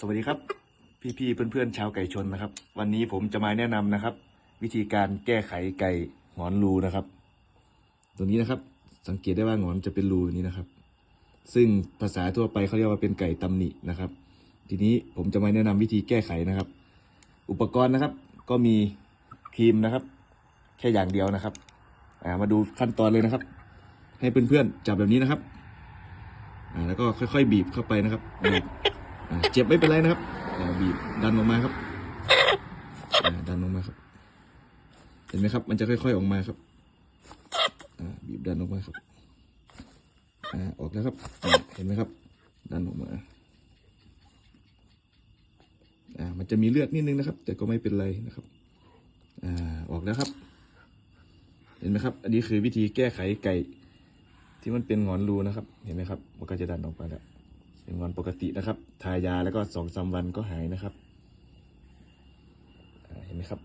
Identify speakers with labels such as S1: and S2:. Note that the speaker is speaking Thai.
S1: สวัสดีครับ พี่ๆเพื่อนๆชาวไก่ชนนะครับ วันนี้ผมจะมาแนะนำนะครับ วิธีการแก้ไขไก่หงอนรูนะครับ ตัวนี้นะครับ สังเกตได้ว่าหงอนจะเป็นรูนี้นะครับ ซึ่งภาษาทั่วไปเขาเรียกว่าเป็นไก่ตำหนินะครับ ทีนี้ผมจะมาแนะนำวิธีแก้ไขนะครับ อุปกรณ์นะครับ ก็มีครีมนะครับ แค่อย่างเดียวนะครับามาดูขั้นตอนเลยนะครับ ให้เพื่อนๆจับแบบนี้นะครับแล้วก็ค่อย ๆ บีบเข้าไปนะครับ เจ็บไม่เป็นไรนะครับบีบดันออกมาครับดันออกมาครับ เห็นไหมครับ มันจะค่อยๆออกมาครับบีบดันออกมาครับออกแล้วครับ เห็นไหมครับ ดันออกมาอ่ามันจะมีเลือดนิดนึงนะครับ แต่ก็ไม่เป็นไรนะครับอ่าออกแล้วครับ เห็นไหมครับ อันนี้คือวิธีแก้ไขไก่ที่มันเป็นหงอนรูนะครับ เห็นไหมครับ มันก็จะดันออกมาแล้ว เป็นหงอนปกตินะครับ ทายาแล้วก็สองสามวันก็หายนะครับ เห็นไหมครับ